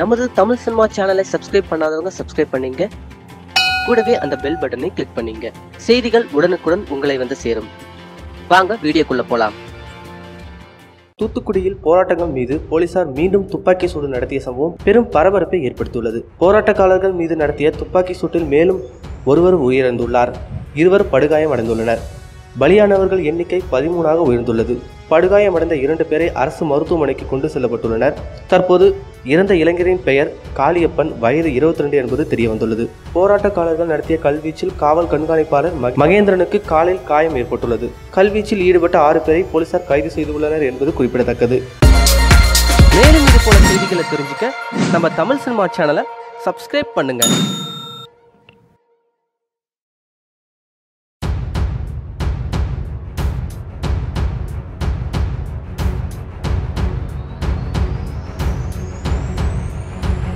நமது தமிழ் சினிமா சேனலை சப்ஸ்கிரைப் பண்ணாதவங்க சப்ஸ்கிரைப் பண்ணீங்க. கூடவே அந்த பெல் பட்டனை கிளிக் பண்ணீங்க. செய்திகள் உடனுக்குடன் உங்களை வந்து சேரும். வாங்க வீடியோக்குள்ள போலாம். தூத்துக்குடியில் போராட்டங்கள் மீது போலீசார் மீண்டும் துப்பாக்கி சூடு நடத்திய சம்பவம் பெரும் பரபரப்பை ஏற்படுத்தியுள்ளது. போராட்டக்காரர்கள் மீது நடத்திய துப்பாக்கி சூட்டில் மேலும் ஒருவர் உயிரிழந்துள்ளார். இருவர் படுகாயம் அடைந்துள்ளனர் பலியானவர்கள் எண்ணிக்கை பதிமூணாக உயர்ந்துள்ளது. படுகாயமடைந்த இரண்டு பேரை அரசு மருத்துவமனைக்கு கொண்டு செல்லப்பட்டுள்ளனர். தற்போது இறந்த இளைஞரின் பெயர் காளியப்பன் வயது 22 என்பது தெரிய வந்துள்ளது போராட்டக்காரர்கள் நடத்திய கல்வீச்சில் காவல் கண்காணிப்பாளர் ம- மகேந்திரனுக்கு காலில் காயம் ஏற்பட்டுள்ளது. கல்வீச்சில் ஈடுபட்ட ஆறு பேரை போலீசார் கைது செய்துள்ளனர் என்பது குறிப்பிடத்தக்கது. மேலும் இது போல செய்திகளை தெரிஞ்சுக்க நம்ம தமிழ் சினிமா சேனலை சப்ஸ்கிரைப் பண்ணுங்கள்